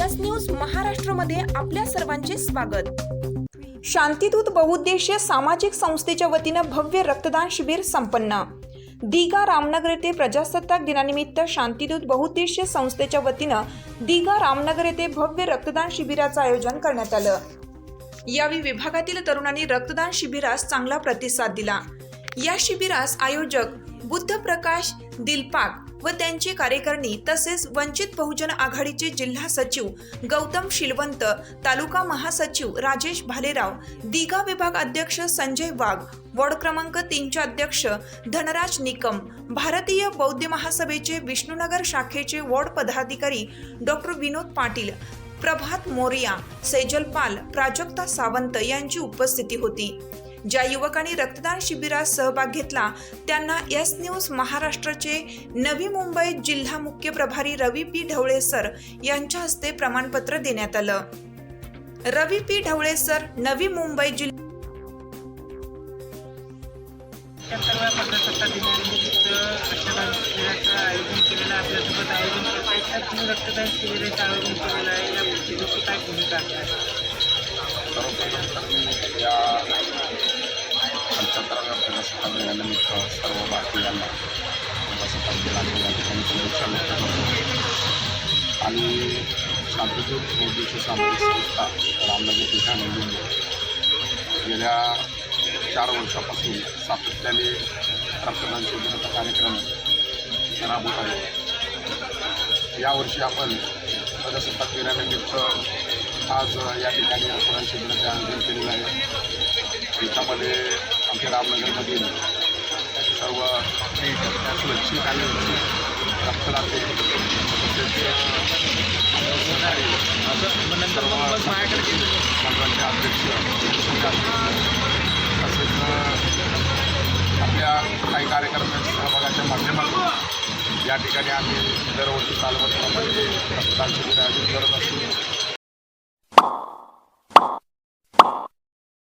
दस न्यूज महाराष्ट्रामध्ये आपल्या सर्वांचे स्वागत. शांतीदूत बहुउद्देशीय सामाजिक संस्थेच्या वतीनं भव्य रक्तदान शिबिर संपन्न. दिगा रामनगर येथे प्रजासत्ताक दिनानिमित्त शांतिदूत बहुउद्देशीय संस्थेच्या वतीनं दिगा रामनगर येथे भव्य रक्तदान शिबिराचं आयोजन करण्यात आलं. यावेळी विभागातील तरुणांनी रक्तदान शिबिरास चांगला प्रतिसाद दिला. या शिबिरास आयोजक बुद्ध प्रकाश दिलपाक व त्यांची कार्यकारिणी तसेच वंचित बहुजन आघाडीचे जिल्हा सचिव गौतम शिलवंत तालुका महासचिव राजेश भालेराव दिघा विभाग अध्यक्ष संजय वाघ वॉर्ड क्रमांक तीनचे अध्यक्ष धनराज निकम भारतीय बौद्ध महासभेचे विष्णुनगर शाखेचे वॉर्ड पदाधिकारी डॉक्टर विनोद पाटील प्रभात मोरिया सेजल पाल प्राजक्ता सावंत यांची उपस्थिती होती. ज्या युवकांनी रक्तदान शिबिरात सहभाग घेतला त्यांना एस न्यूज महाराष्ट्राचे नवी मुंबई जिल्हा मुख्य प्रभारी रवी पी ढवळे सर यांच्या हस्ते प्रमाणपत्र देण्यात आलं. रवी पी ढवळे सर नवी मुंबई जिल्हा आयोजन केलेलं आहे. आपल्यासोबत आयोजन करता येतात तुम्ही रक्तदान शिबिराचं आयोजन केलेलं आहे. या गोष्टीची काय भूमिका आहे? सर्वप्रथम तर सर्व भारतीयांना प्रजासत्ताक आणि शांतदूत बौद्धिक सामाजिक संस्था रामनगर ठिकाणी गेल्या चार वर्षापासून सातत्याने रक्तदान शिबिराचा कार्यक्रम राबवत आहे यावर्षी आपण प्रजासत्ताक दिनानिमित्त आज या ठिकाणी रक्तदान शिबिराचे आयोजन केलेलं आहे. याच्यामध्ये आमच्या रामनगरमधील सर्व स्वैच्छिक आणि रक्तदाते तसेच सर्व मंडळाचे अध्यक्ष तसेच आपल्या काही कार्यक्रमांच्या सहभागाच्या माध्यमातून या ठिकाणी आम्ही दरवर्षी चालवतप्रमाणे रक्तदान शिबिर आयोजित करत असतो